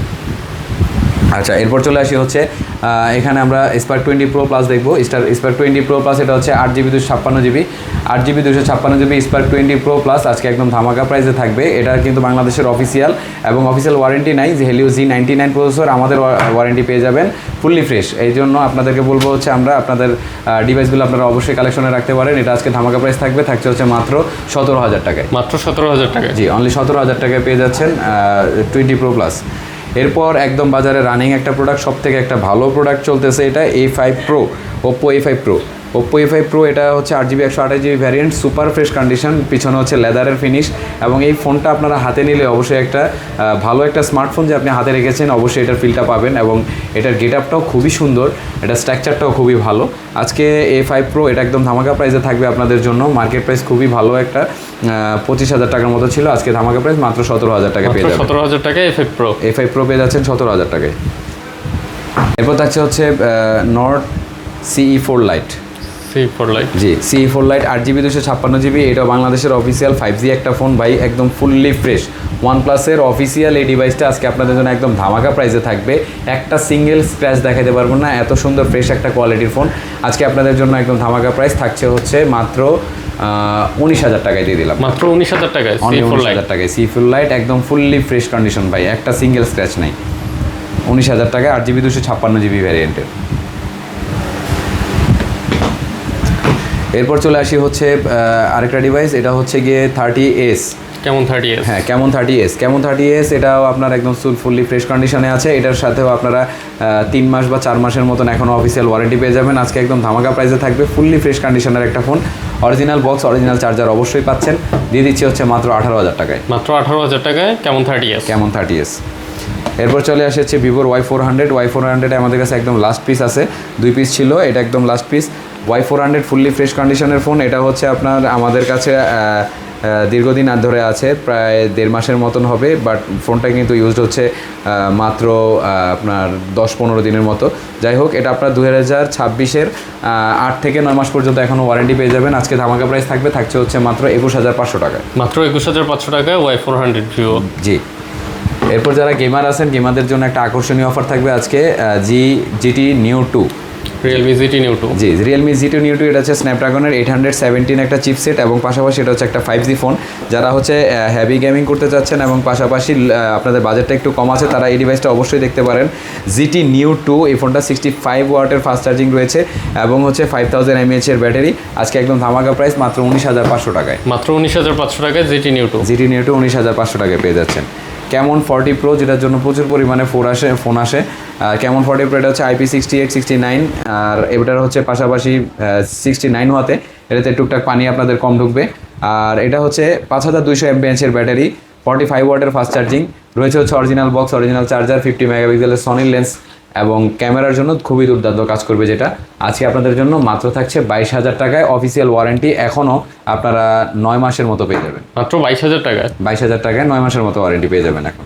আচ্ছা এরপর চলে আসি হচ্ছে এখানে আমরা স্পার্ক টোয়েন্টি প্রো প্লাস দেখব। Star Spark twenty pro plus এটা হচ্ছে আট জিবি দুশো ছাপ্পান্ন জিবি। আট জিবি দুশো ছাপ্পান্ন GB Spark twenty pro plus আজকে একদম ধামাকা প্রাইসে থাকবে। এটা কিন্তু বাংলাদেশের অফিসিয়াল এবং অফিসিয়াল ওয়ারেন্টি নাই। যে Helio G ninety nine processor আমাদের ওয়ারেন্টি পেয়ে যাবেন ফুললি ফ্রেশ এই জন্য আপনাদেরকে বলব হচ্ছে আমরা আপনাদের ডিভাইসগুলো আপনারা অবশ্যই কালেকশনে রাখতে পারেন। এটা আজকে ধামাকা প্রাইস থাকবে। থাকছে হচ্ছে মাত্র সতেরো হাজার টাকায়। মাত্র সতেরো হাজার টাকা জি অনলি সতেরো হাজার টাকায় পেয়ে যাচ্ছেন টোয়েন্টি প্রো প্লাস এরপর একদম বাজারে রানিং একটা প্রোডাক্ট সব থেকে একটা ভালো প্রোডাক্ট চলতেছে এটা A five pro Oppo A five pro Oppo A five pro এটা হচ্ছে আট জিবি একশো আঠাশ GB variant super fresh condition পিছনে হচ্ছে লেদারের ফিনিশ এবং এই ফোনটা আপনারা হাতে নিলে অবশ্যই একটা ভালো একটা স্মার্টফোন যে আপনি হাতে রেখেছেন অবশ্যই এটার ফিলটা পাবেন এবং এটার গেট আপটাও খুবই সুন্দর এটা স্ট্রাকচারটাও খুবই ভালো। আজকে এ ফাইভ প্রো এটা একদম ধামাকা প্রাইসে থাকবে আপনাদের জন্য মার্কেট প্রাইস খুবই ভালো একটা পঁচিশ হাজার টাকার মতো ছিল আজকে ধামাকা প্রাইস মাত্র সতেরো হাজার টাকা পেয়ে যাবেন। সতেরো হাজার টাকা effect pro A five pro পেয়ে যাচ্ছেন সতেরো হাজার টাকায়। এরপর থাকছে হচ্ছে Nord CE four lite C four lite জি সিই ফোর লাইট আট জিবি দুশো ছাপ্পান্ন জিবি এটা বাংলাদেশের অফিসিয়াল ফাইভ জি একটা ফোন ভাই একদম ফুললি ফ্রেশ ওয়ান প্লাসের অফিসিয়াল এই ডিভাইসটা আজকে আপনাদের জন্য একদম ধামাকা প্রাইসে থাকবে। একটা সিঙ্গেল স্ক্র্যাচ দেখাতে পারব না এত সুন্দর ফ্রেশ একটা কোয়ালিটির ফোন আজকে আপনাদের জন্য একদম ধামাকা প্রাইস থাকছে হচ্ছে মাত্র উনিশ হাজার টাকায় দিয়ে দিলাম। মাত্র উনিশ হাজার টাকায় সি উনিশ হাজার টাকায়। সি ফুল লাইট একদম ফুললি ফ্রেশ কন্ডিশন ভাই একটা সিঙ্গেল স্ক্র্যাচ নাই। উনিশ হাজার টাকায় আট জিবি দুশো ছাপ্পান্ন জিবি ভ্যারিয়েন্টের এরপর চলে আসি হচ্ছে আরেকটা ডিভাইস এটা হচ্ছে গিয়ে thirty S Camon thirty S হ্যাঁ Camon thirty S Camon thirty S এটাও আপনার একদম ফুললি ফ্রেশ কন্ডিশনে আছে। এটার সাথেও আপনারা তিন মাস বা চার মাসের মতন এখনও অফিসিয়াল ওয়ারেন্টি পেয়ে যাবেন। আজকে একদম ধামাকা প্রাইসে থাকবে ফুললি ফ্রেশ কন্ডিশনের একটা phone original box original charger অবশ্যই পাচ্ছেন। দিয়ে দিচ্ছি হচ্ছে মাত্র আঠারো হাজার টাকায়। মাত্র আঠারো হাজার টাকায় Camon thirty S Camon thirty S এরপর চলে আসে হচ্ছে ভিভোর Y four hundred Y four hundred আমাদের কাছে একদম লাস্ট পিস আছে। দুই পিস ছিল এটা একদম last piece Y four hundred fully fresh কন্ডিশনের ফোন এটা হচ্ছে আপনার আমাদের কাছে দীর্ঘদিন আর ধরে আছে প্রায় দেড় মাসের মতন হবে বাট ফোনটা কিন্তু ইউজড হচ্ছে মাত্র আপনার দশ পনেরো দিনের মতো। যাই হোক এটা আপনার দু হাজার ছাব্বিশের আট থেকে নয় মাস পর্যন্ত এখনও ওয়ারেন্টি পেয়ে যাবেন। আজকে ধামাকা প্রাইস থাকবে থাকছে হচ্ছে মাত্র একুশ হাজার পাঁচশো টাকায়। মাত্র একুশ হাজার পাঁচশো টাকায় ওয়াই ফোর হান্ড্রেড ভিভো জি। এরপর যারা গেমার আছেন গেমারদের জন্য একটা আকর্ষণীয় অফার থাকবে আজকে G GT Neo two Realme GT Neo two জি Realme G two Neo two এটা হচ্ছে স্ন্যাপড্রাগনের এইট হান্ড্রেড সেভেন্টিন একটা চিপসেট এবং পাশাপাশি এটা হচ্ছে একটা ফাইভ জি ফোন যারা হচ্ছে হ্যাভি গেমিং করতে চাচ্ছেন এবং পাশাপাশি আপনাদের বাজেটটা একটু কম আছে তারা এই ডিভাইসটা অবশ্যই দেখতে পারেন। জিটি নিউ টু এই ফোনটা সিক্সটি ফাইভ ওয়াটের ফাস্ট চার্জিং রয়েছে এবং হচ্ছে ফাইভ থাউজেন্ড এমএএচ এর ব্যাটারি আজকে একদম ধামাকা প্রাইস মাত্র উনিশ হাজার পাঁচশো টাকায়। মাত্র উনিশ হাজার পাঁচশো টাকায় GT Neo two GT Neo two উনিশ হাজার পাঁচশো টাকায় পেয়ে যাচ্ছেন। কেমন ফর্টি প্রো, যেটার জন্য প্রচুর পরিমাণে ফোন আসে ফোন আসে। ক্যামন ফর্টি প্রো, এটা হচ্ছে IP sixty eight, sixty nine, আর এটার হচ্ছে পাশাপাশি সিক্সটি নাইন হওয়াতে এটাতে টুকটাক পানি আপনাদের কম ঢুকবে। আর এটা হচ্ছে পাঁচ হাজার দুইশো এমবিএনসের ব্যাটারি ফর্টি ফাইভ ওয়াটের ফাস্ট চার্জিং রয়েছে হচ্ছে original box original charger fifty মেগাপিক্সেলের সনির লেন্স এবং ক্যামেরার জন্য খুবই দুর্দান্ত কাজ করবে যেটা। আজকে আপনাদের জন্য মাত্র থাকছে বাইশ হাজার টাকায় অফিসিয়াল ওয়ারেন্টি এখনও আপনারা নয় মাসের মতো পেয়ে যাবেন। মাত্র বাইশ হাজার টাকায়? বাইশ হাজার টাকায় নয় মাসের মতো ওয়ারেন্টি পেয়ে যাবেন এখন।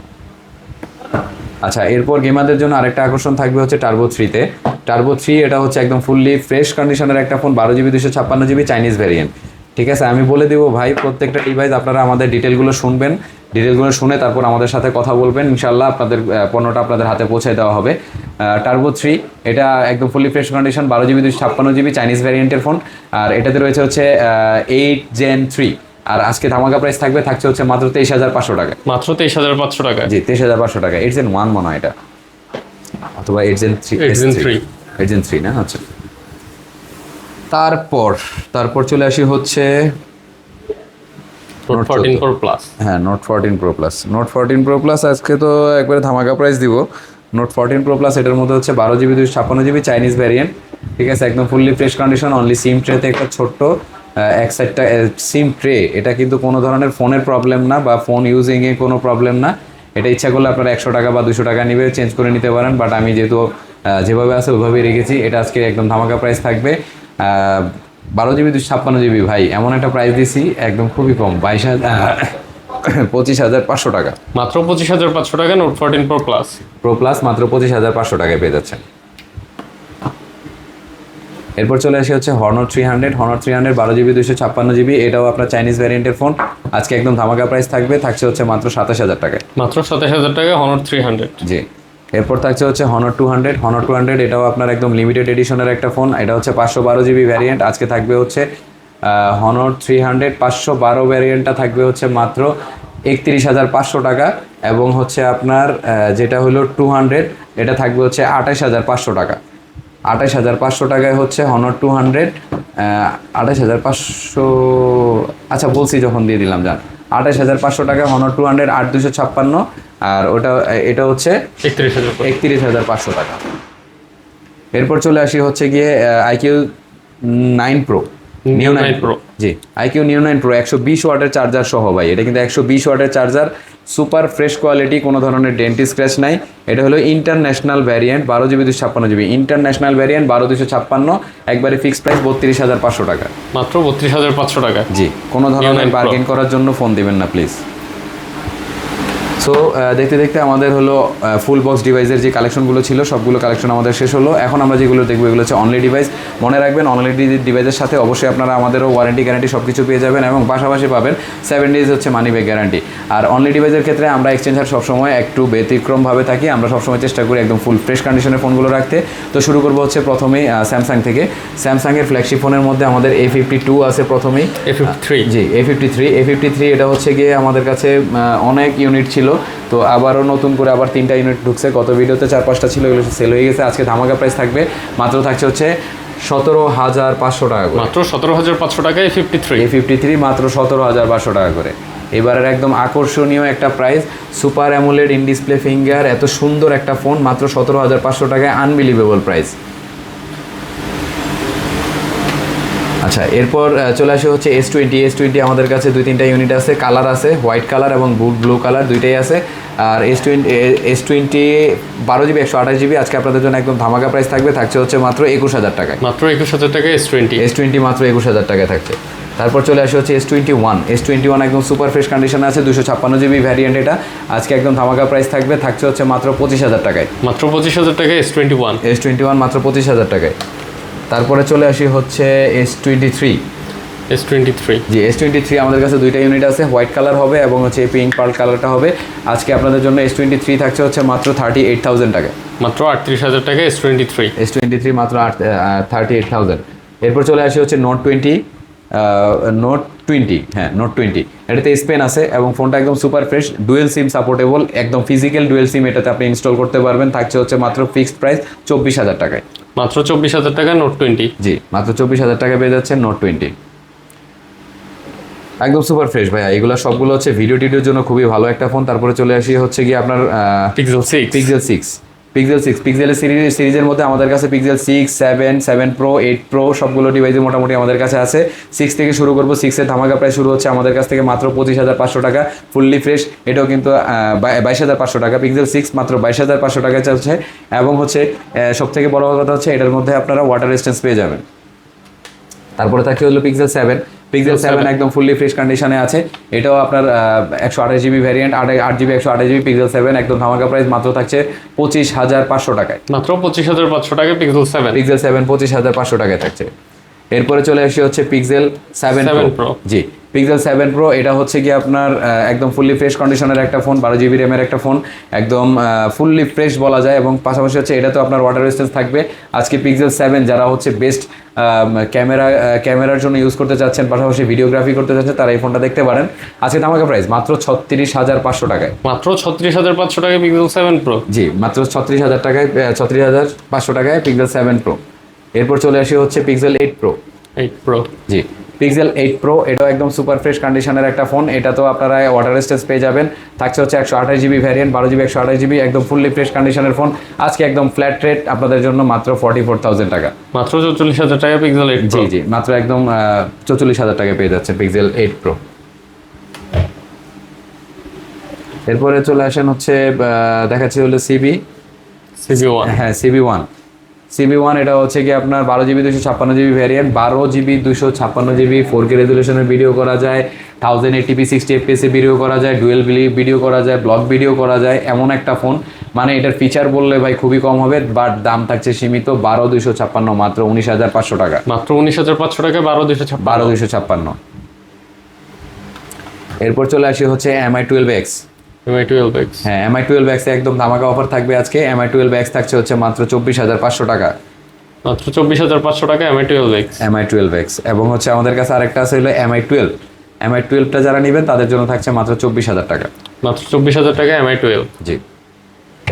আচ্ছা এরপর গেমারদের জন্য আরেকটা আকর্ষণ থাকবে হচ্ছে টার্বো থ্রিতে টার্বো থ্রি এটা হচ্ছে একদম ফুললি ফ্রেশ কন্ডিশনের একটা ফোন বারো জিবি দুশো ছাপ্পান্ন জিবি চাইনিজ ভ্যারিয়েন্ট ঠিক আছে আমি বলে দেবো ভাই প্রত্যেকটা ডিভাইস আপনারা আমাদের ডিটেলগুলো শুনবেন। ডিটেলগুলো শুনে তারপর আমাদের সাথে কথা বলবেন। ইনশাল্লাহ আপনাদের পণ্যটা আপনাদের হাতে পৌঁছে দেওয়া হবে। টার্বো থ্রি এটা একদম ফুললি ফ্রেশ কন্ডিশন বারো জিবি দুশো ছাপ্পান্ন জিবি চাইনিজ ভ্যারিয়েন্টের ফোন আর এটাতে রয়েছে হচ্ছে এইট জেন থ্রি আর আজকে ধামাকা প্রাইস থাকবে থাকছে হচ্ছে মাত্র তেইশ হাজার পাঁচশো টাকা মাত্র তেইশ হাজার পাঁচশো টাকা জি তেইশ হাজার পাঁচশো টাকা এইট জেন ওয়ান মনে হয় এটা। অথবা eight Gen three 8 Gen 3 eight Gen three না আচ্ছা। তারপর তারপর চলে আসি হচ্ছে নোট ফোরটিন প্রো প্লাস হ্যাঁ note fourteen pro plus note fourteen pro plus আজকে তো একবারে ধামাকা প্রাইস দিব। নোট ফোরটিন প্রো প্লাস এটার মধ্যে হচ্ছে বারো জিবি দুশো ছাপ্পান্ন জিবি চাইনিজ ভ্যারিয়েন্ট ঠিক আছে একদম fully fresh condition only SIM ট্রেতে একটা ছোট্ট এক সাইডটা সিম ট্রে এটা কিন্তু কোনো ধরনের ফোনের প্রবলেম না বা ফোন ইউজিং ইউজিংয়ে কোনো প্রবলেম না। এটা ইচ্ছা করলে আপনারা একশো টাকা বা দুশো টাকা নিবে চেঞ্জ করে নিতে পারেন। বাট আমি যেহেতু যেভাবে আছে ওইভাবেই রেখেছি। এটা আজকে একদম ধামাকা প্রাইস থাকবে। বারো জিবি দুশো ছাপ্পান্ন জিবি। ভাই এমন একটা প্রাইস দিছি একদম খুবই কম বাইশ হাজার পঁচিশ হাজার পাঁচশো টাকা। মাত্র পঁচিশ হাজার পাঁচশো টাকা note fourteen pro plus pro plus মাত্র পঁচিশ হাজার পাঁচশো টাকায় পেয়ে যাচ্ছেন। এরপর চলে আসে হচ্ছে Honor three hundred Honor three hundred বারো জিবি দুশো ছাপ্পান্ন জিবি এটাও আপনার চাইনিজ ভ্যারিয়েন্টের ফোন আজকে একদম ধামাকা প্রাইস থাকবে থাকছে হচ্ছে মাত্র সাতাশ হাজার টাকায়। মাত্র সাতাশ হাজার টাকা হনর থ্রি হান্ড্রেড জি। এরপর থাকছে হচ্ছে Honor two hundred Honor two hundred এটাও আপনার একদম লিমিটেড এডিশনের একটা ফোন এটা হচ্ছে পাঁচশো বারো জিবি ভ্যারিয়েন্ট আজকে থাকবে হচ্ছে হনর থ্রি হান্ড্রেড পাঁচশো বারো ভ্যারিয়েন্টটা থাকবে হচ্ছে মাত্র একত্রিশ হাজার পাঁচশো টাকা এবং হচ্ছে আপনার যেটা হলো টু হান্ড্রেড এটা থাকবে হচ্ছে আঠাশ হাজার পাঁচশো টাকা। আঠাশ হাজার পাঁচশো টাকায় হচ্ছে হনর টু হান্ড্রেড আঠাশ হাজার পাঁচশো আচ্ছা বলছি যখন দিয়ে দিলাম যান আঠাশ হাজার পাঁচশো টাকা হনর টু হান্ড্রেড আট দুশো ছাপ্পান্ন। আর ওটা এটা হচ্ছে একত্রিশ হাজার পাঁচশো টাকা। এরপর চলে আসি হচ্ছে গিয়ে iQOO nine pro Neo nine pro জি আইকিউ নিউ নাইন প্রো একশো বিশ ওয়াটের চার্জার সহ ভাই। এটা কিন্তু একশো বিশ ওয়াটের চার্জার সুপার ফ্রেশ কোয়ালিটি কোনো ধরনের ডেন্টি স্ক্র্যাচ নাই। এটা হলো ইন্টারন্যাশনাল ভ্যারিয়েন্ট বারো জিবি দুশো ছাপ্পান্ন জিবি। ইন্টারন্যাশনাল ভ্যারিয়েন্ট বারো দুশো ছাপ্পান্ন একবারে ফিক্সড প্রাইস বত্রিশ হাজার পাঁচশো টাকা। মাত্র বত্রিশ হাজার পাঁচশো টাকা। জি কোনো ধরনের বার্গেন করার জন্য ফোন দিবেন না প্লিজ সো দেখতে দেখতে আমাদের হলো ফুল বক্স ডিভাইসের যে কালেকশনগুলো ছিল সবগুলো কালেকশন আমাদের শেষ হলো। এখন আমরা যেগুলো দেখব এগুলো হচ্ছে অনলি ডিভাইস মনে রাখবেন অনলি ডিভাইসের সাথে অবশ্যই আপনারা আমাদেরও ওয়ারেন্টি গ্যারান্টি সব কিছু পেয়ে যাবেন এবং পাশাপাশি পাবেন সেভেন ডেজ হচ্ছে মানি ব্যাক গ্যারান্টি আর অনলি ডিভাইসের ক্ষেত্রে আমরা এক্সচেঞ্জ এক্সচেঞ্জার সবসময় একটু ব্যতিক্রমভাবে থাকি। আমরা সবসময় চেষ্টা করি একদম ফুল ফ্রেশ কন্ডিশনের ফোনগুলো রাখতে। তো শুরু করব হচ্ছে প্রথমেই স্যামসাং থেকে। স্যামসাংয়ের ফ্ল্যাগশিপ ফোনের মধ্যে আমাদের এ ফিফটি টু আছে প্রথমেই। A fifty three G A fifty three A fifty three এটা হচ্ছে গিয়ে আমাদের কাছে অনেক ইউনিট ছিল। তো আবারও নতুন করে আবার তিনটা ইউনিট ঢুকছে। গত ভিডিওতে চার পাঁচটা ছিল এগুলো সেল হয়ে গেছে। আজকে ধামাকা প্রাইস থাকবে। মাত্র থাকছে হচ্ছে সতেরো হাজার পাঁচশো টাকা করে। মাত্র সতেরো হাজার পাঁচশো টাকায় ফিফটি থ্রি ফিফটি থ্রি মাত্র সতেরো হাজার পাঁচশো টাকা করে। এবারের একদম আকর্ষণীয় একটা price super AMOLED in display finger এত সুন্দর একটা ফোন মাত্র সতেরো হাজার পাঁচশো টাকায় আনবিলিভেবল প্রাইস আচ্ছা এরপর চলে আসে হচ্ছে এস টোয়েন্টি এস টোয়েন্টি আমাদের কাছে দুই তিনটা ইউনিট আছে কালার আছে হোয়াইট কালার এবং বুট ব্লু কালার দুইটাই আছে। আর এস টোয়েন্টি এস টোয়েন্টি বারো জিবি একশো আঠাশ জিবি আজকে আপনাদের জন্য একদম ধামাকা প্রাইস থাকবে থাকছে হচ্ছে মাত্র একুশ হাজার টাকায়। মাত্র একুশ হাজার টাকা এস টোয়েন্টি এস টোয়েন্টি মাত্র একুশ হাজার টাকায় থাকছে। তারপর চলে আসে হচ্ছে S twenty one S twenty one একদম সুপার ফ্রেশ কন্ডিশনে আছে দুশো ছাপ্পান্ন জিবি ভ্যারিয়েন্ট এটা। আজকে একদম ধামাকা প্রাইস থাকবে থাকছে হচ্ছে মাত্র পঁচিশ হাজার টাকায়। মাত্র পঁচিশ হাজার টাকা S twenty one S twenty one মাত্র পঁচিশ হাজার টাকায়। তারপরে চলে আসি হচ্ছে S twenty three S twenty three জি এস টোয়েন্টি থ্রি আমাদের কাছে দুইটা ইউনিট আছে হোয়াইট কালার হবে এবং হচ্ছে পিঙ্ক পার্ল কালারটা হবে। আজকে আপনাদের জন্য এস টোয়েন্টি থ্রি থাকছে হচ্ছে মাত্র থার্টি এইট থাউজেন্ড টাকা। মাত্র আটত্রিশ হাজার টাকা S twenty three S twenty three মাত্র আট থার্টি এইট থাউজেন্ড এরপর চলে আসি হচ্ছে নোট টোয়েন্টি নোট টোয়েন্টি হ্যাঁ নোট টোয়েন্টি এটাতে স্পেন আছে এবং ফোনটা একদম super fresh dual sim supportable একদম ফিজিক্যাল ডুয়েল সিম এটাতে আপনি ইনস্টল করতে পারবেন। থাকছে হচ্ছে মাত্র ফিক্সড প্রাইস চব্বিশ হাজার টাকায়। মাত্র চব্বিশ হাজার টাকা নোট টোয়েন্টি জি মাত্র চব্বিশ হাজার টাকা পেয়ে যাচ্ছে নোট টোয়েন্টি একদম সুপার ফ্রেশ ভাইয়া এগুলো সবগুলো হচ্ছে ভিডিও টিডিওর জন্য খুবই ভালো একটা ফোন তারপরে চলে আসি হচ্ছে গিয়ে আপনার Pixel six Pixel six Pixel six পিক্সেলের সিরিজ সিরিজের মধ্যে আমাদের কাছে Pixel six seven seven pro eight pro সবগুলো ডিভাইসে মোটামুটি আমাদের কাছে আছে। সিক্স থেকে শুরু করব সিক্সের ধামাকা প্রায় শুরু হচ্ছে আমাদের কাছ থেকে মাত্র পঁচিশ হাজার পাঁচশো টাকা ফুললি ফ্রেশ এটাও কিন্তু বাইশ হাজার পাঁচশো টাকা। পিক্সেল সিক্স মাত্র বাইশ হাজার পাঁচশো টাকা চলছে এবং হচ্ছে সব থেকে বড় কথা হচ্ছে এটার মধ্যে আপনারা ওয়াটার রেজিস্ট্যান্স পেয়ে যাবেন। তারপরে থাকে হলো পিক্সেল সেভেন পিক্সেল সেভেন একদম ফুললি ফ্রেশ কন্ডিশনে আছে। এটাও আপনার একশো আঠাশ জিবি ভ্যারিয়েন্ট আট আট জিবি একশো আঠাশ জিবি পিক্সেল সেভেন একদম ধামাকা প্রাইস মাত্র থাকছে পঁচিশ হাজার পাঁচশো টাকায়। মাত্র পঁচিশ হাজার পাঁচশো টাকায় পিক্সেল সেভেন পিক্সেল সেভেন পঁচিশ হাজার পাঁচশো টাকায় থাকছে। এরপরে চলে আসি হচ্ছে পিক্সেল সেভেন প্রো জি। পিক্সেল সেভেন প্রো এটা হচ্ছে কি আপনার একদম ফুললি ফ্রেশ কন্ডিশনের একটা ফোন বারো জিবি র্যামের একটা ফোন একদম ফুললি ফ্রেশ বলা যায় এবং পাশাপাশি হচ্ছে এটা তো আপনার ওয়াটার রেজিস্ট্যান্স থাকবে। আজকে পিক্সেল সেভেন যারা হচ্ছে বেস্ট ক্যামেরা ক্যামেরার জন্য ইউজ করতে চাচ্ছেন পাশাপাশি ভিডিওগ্রাফি করতে চাচ্ছেন তারা এই ফোনটা দেখতে পারেন। আজকে ধামাকা প্রাইস মাত্র ছত্রিশ হাজার পাঁচশো টাকায়। মাত্র ছত্রিশ হাজার পাঁচশো টাকায় পিক্সেল সেভেন প্রো জি মাত্র ছত্রিশ হাজার টাকায় ছত্রিশ হাজার পাঁচশো টাকায় পিক্সেল সেভেন প্রো এরপর চলে আসি হচ্ছে Pixel eight pro eight pro জি। পিক্সেল এইট প্রো এটাও একদম সুপার ফ্রেশ কন্ডিশনের একটা ফোন এটা তো আপনারা ওয়াটার রেস্টেন্স পেয়ে যাবেন। থাকছে হচ্ছে একশো আঠাশ জিবি ভ্যারিয়েন্ট বারো জিবি একশো আঠাশ জিবি একদম ফুললি ফ্রেশ কন্ডিশনের ফোন আজকে একদম ফ্ল্যাট রেট আপনাদের জন্য মাত্র ফর্টি ফোর থাউজেন্ড টাকা। মাত্র চৌচল্লিশ হাজার টাকা পিক্সেল এইট জি জি মাত্র একদম চৌচল্লিশ হাজার টাকা পেয়ে যাচ্ছে পিক্সেল এইট প্রো এরপরে চলে আসেন হচ্ছে দেখাচ্ছি হলো সিবি সিবি ওয়ান হ্যাঁ সিবি ওয়ান সিবি ওয়ান এটা হচ্ছে কি আপনার বারো জিবি দুশো ছাপ্পান্ন জিবি ভ্যারিয়েন্ট বারো জিবি দুশো ছাপ্পান্ন জিবি ফোর কে রেজুলেশনের ভিডিও করা যায় থাউজেন্ড এইটিপি সিক্সটি এফপিএসে ভিডিও করা যায় ডুয়েল ভিডিও করা যায় ব্লগ ভিডিও করা যায় এমন একটা ফোন মানে এটার ফিচার বললে ভাই খুবই কম হবে বাট দাম থাকছে সীমিত বারো দুশো ছাপ্পান্ন মাত্র উনিশ হাজার পাঁচশো টাকা। মাত্র উনিশ হাজার পাঁচশো টাকা বারো দুশো বারো দুশো ছাপ্পান্ন। এরপর চলে আসি হচ্ছে Mi twelve X Mi twelve X হ্যাঁ এমআই টুয়েলভ এক্সে একদম ধামাকা অফার থাকবে আজকে। এমআই টুয়েলভ এক্স থাকছে হচ্ছে মাত্র চব্বিশ হাজার পাঁচশো টাকা। মাত্র চব্বিশ হাজার পাঁচশো টাকা Mi twelve X Mi twelve X এবং হচ্ছে আমাদের কাছে আরেকটা আছে হলো এমআই টুয়েলভ এমআই টুয়েলভটা যারা নেবেন তাদের জন্য থাকছে মাত্র চব্বিশ হাজার টাকা। মাত্র চব্বিশ হাজার টাকা এমআই টুয়েলভ জি।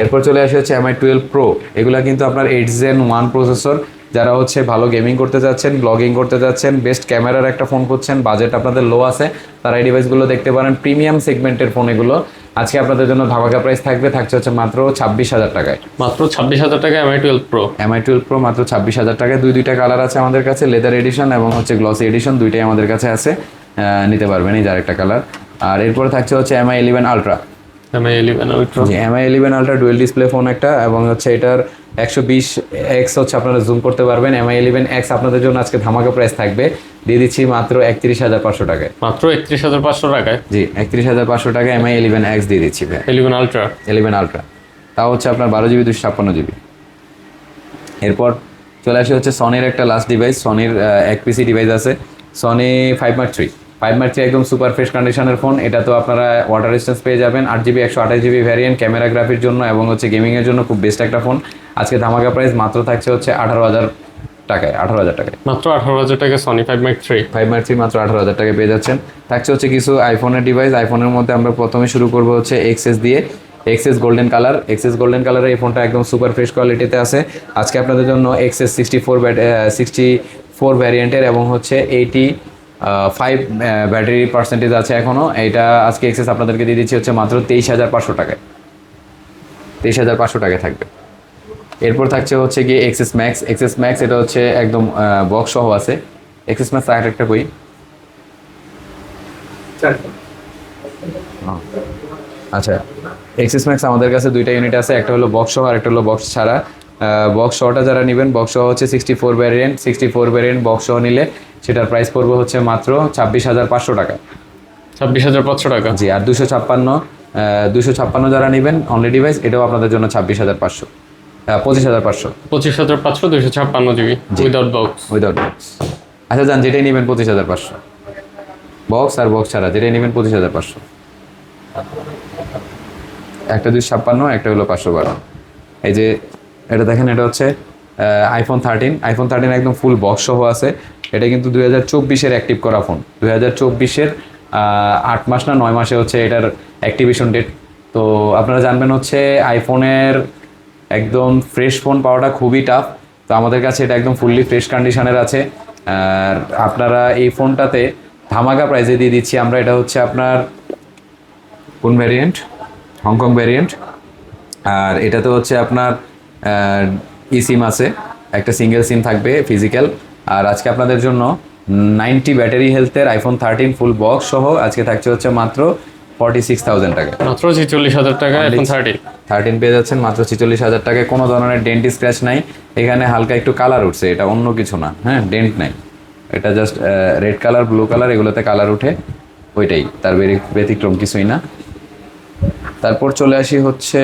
এরপর চলে আসে হচ্ছে এমআই টুয়েলভ প্রো এগুলো কিন্তু আপনার এইট জেন ওয়ান প্রসেসর যারা হচ্ছে ভালো গেমিং করতে যাচ্ছেন ব্লগিং করতে যাচ্ছেন বেস্ট ক্যামেরার একটা ফোন করছেন বাজেট আপনাদের লো আছে তারা এই ডিভাইসগুলো দেখতে পারেন। প্রিমিয়াম সেগমেন্টের ফোন এগুলো। আজকে আপনাদের জন্য ধামাকা প্রাইস থাকবে থাকছে হচ্ছে মাত্র ছাব্বিশ হাজার টাকায়। মাত্র ছাব্বিশ হাজার টাকায় Mi twelve pro Mi twelve pro মাত্র ছাব্বিশ হাজার টাকায়। দুই দুইটা কালার আছে আমাদের কাছে লেদার এডিশন এবং হচ্ছে গ্লসি এডিশন দুইটাই আমাদের কাছে আছে নিতে পারবেন এই যার একটা কালার আর এরপরে থাকছে হচ্ছে Mi eleven Ultra Mi eleven Ultra জি Mi eleven Ultra dual display phone একটা এবং হচ্ছে এটার একশো বিশ এক্স হচ্ছে আপনারা জুম করতে পারবেন। এমআই ইলেভেন এক্স আপনাদের জন্য আজকে ধামাকা প্রাইস থাকবে। দিয়ে দিচ্ছি মাত্র একত্রিশ হাজার পাঁচশো টাকায়। মাত্র একত্রিশ হাজার পাঁচশো টাকায়? জি একত্রিশ হাজার পাঁচশো এমআই ইলেভেন এক্স দিয়ে দিচ্ছি ভাই। ইলেভেন আলট্রা ইলেভেন আলট্রা তাও হচ্ছে আপনার বারো জিবি দুশো ছাপ্পান্ন জিবি। এরপর চলে আসে হচ্ছে সনির একটা লাস্ট ডিভাইস সনির এক পিসি ডিভাইস আছে। Sony five mark three five mark three একদম সুপার ফ্রেশ কন্ডিশনের ফোন এটা তো আপনারা ওয়াটার রেজিস্ট্যান্স পেয়ে যাবেন। আট জিবি একশো আঠাশ জিবি ভ্যারিয়েন্ট ক্যামেরাগ্রাফির জন্য এবং হচ্ছে গেমিংয়ের জন্য খুব বেস্ট একটা ফোন আজকে ধামাকা প্রাইস মাত্র থাকছে হচ্ছে আঠারো হাজার টাকায় আঠারো হাজার টাকায়। মাত্র আঠারো হাজার টাকা Sony five mark three five mark three মাত্র আঠারো হাজার টাকায় পেয়ে যাচ্ছেন। থাকছে হচ্ছে কিছু আইফোনের ডিভাইস আইফোনের মধ্যে আমরা প্রথমে শুরু করব হচ্ছে এক্সএস দিয়ে। XS golden colour XS golden কালারের এই ফোনটা একদম সুপার ফ্রেশ কোয়ালিটিতে আছে। আজকে আপনাদের জন্য XS sixty four sixty four ভ্যারিয়েন্টের এবং হচ্ছে এইটি ফাইভ ব্যাটারি পার্সেন্টেজ আছে এখনও এটা আজকে এক্সেস আপনাদেরকে দিয়ে দিচ্ছি হচ্ছে মাত্র তেইশ হাজার পাঁচশো টাকায়। তেইশ হাজার পাঁচশো টাকায় থাকবে। এরপর থাকছে হচ্ছে গিয়ে এক্সেস ম্যাক্স এক্সএস ম্যাক্স এটা হচ্ছে একদম বক্স সহ আছে। এক্সেস ম্যাক্স আর একটা কই? আচ্ছা। এক্সেস ম্যাক্স আমাদের কাছে দুইটা ইউনিট আছে। একটা হলো বক্স সহ আর একটা হলো বক্স ছাড়া। বক্স সহটা যারা নেবেন বক্স সহ হচ্ছে sixty four variant sixty four variant box সহ নিলে সেটার প্রাইস পড়বে হচ্ছে মাত্র ছাব্বিশ হাজার পাঁচশো টাকা। ছাব্বিশ হাজার পাঁচশো টাকা? জি আর দুশো ছাপ্পান্ন দুশো ছাপ্পান্ন যারা নেবেন অনলি ডিভাইস এটাও আপনাদের জন্য ছাব্বিশ হাজার পাঁচশো পঁচিশ হাজার পাঁচশো। পঁচিশ হাজার পাঁচশো দুশো ছাপ্পান্ন GB without box without box আচ্ছা যান যেটাই নেবেন পঁচিশ হাজার পাঁচশো। বক্স আর বক্স ছাড়া যেটাই নেবেন পঁচিশ হাজার পাঁচশো। একটা দুশো ছাপ্পান্ন একটা হলো পাঁচশো বারো। এই যে এটা দেখেন, এটা হচ্ছে আইফোন থার্টিন আইফোন থার্টিন একদম ফুল বক্স সহ আছে। এটা কিন্তু দুই হাজার চব্বিশের অ্যাক্টিভ করা ফোন দুই হাজার চব্বিশের আট মাস না নয় মাসে হচ্ছে এটার অ্যাক্টিভেশন ডেট তো আপনারা জানবেন হচ্ছে আইফোনের একদম ফ্রেশ ফোন পাওয়াটা খুবই টাফ তো আমাদের কাছে এটা একদম ফুললি ফ্রেশ কন্ডিশনের আছে। আর আপনারা এই ফোনটাতে ধামাকা প্রাইজে দিয়ে দিচ্ছি। আমরা এটা হচ্ছে আপনার, কোন ভ্যারিয়েন্ট হংকং ভ্যারিয়েন্ট আর এটাতে হচ্ছে আপনার ই সিম আছে একটা সিঙ্গেল সিম থাকবে ফিজিক্যাল আর আজকে আপনাদের জন্য নাইনটি ব্যাটারি হেলথের আইফোন থার্টিন ফুল বক্স সহ আজকে থাকছে হচ্ছে মাত্র ফর্টি সিক্স থাউজেন্ড টাকা। মাত্র ছেচল্লিশ হাজার টাকা এখন থার্টিন থার্টিন পেয়ে যাচ্ছেন মাত্র ছিচল্লিশ হাজার টাকায় কোনো ধরনের ডেন্টি স্ক্র্যাচ নাই। এখানে হালকা একটু কালার উঠছে এটা অন্য কিছু না। হ্যাঁ ডেন্ট নাই। এটা just red colour blue colour এগুলোতে কালার উঠে ওইটাই। তার ব্যতিক্রম কিছুই না। তারপর চলে আসি হচ্ছে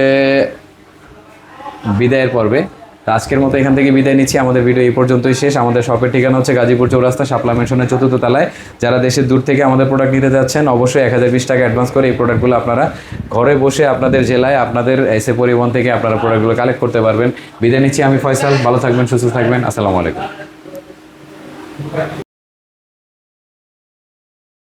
বিদায়ের পর্বে। তো আজকের মতো এখান থেকে বিদায় নিচ্ছি। আমাদের ভিডিও এই পর্যন্তই শেষ। আমাদের শপের ঠিকানা হচ্ছে গাজীপুর চৌরাস্তা, শাপলা মেনশনের চতুর্থ তলায়। যারা দেশের দূর থেকে আমাদের প্রোডাক্ট নিতে যাচ্ছেন, অবশ্যই এক হাজার বিশ টাকা অ্যাডভান্স করে এই প্রোডাক্টগুলো আপনারা ঘরে বসে আপনাদের জেলায়, আপনাদের এসে পরিবহন থেকে আপনারা প্রোডাক্টগুলো কালেক্ট করতে পারবেন। বিদায় নিচ্ছি আমি ফয়সাল। ভালো থাকবেন, সুস্থ থাকবেন। আসসালামু আলাইকুম।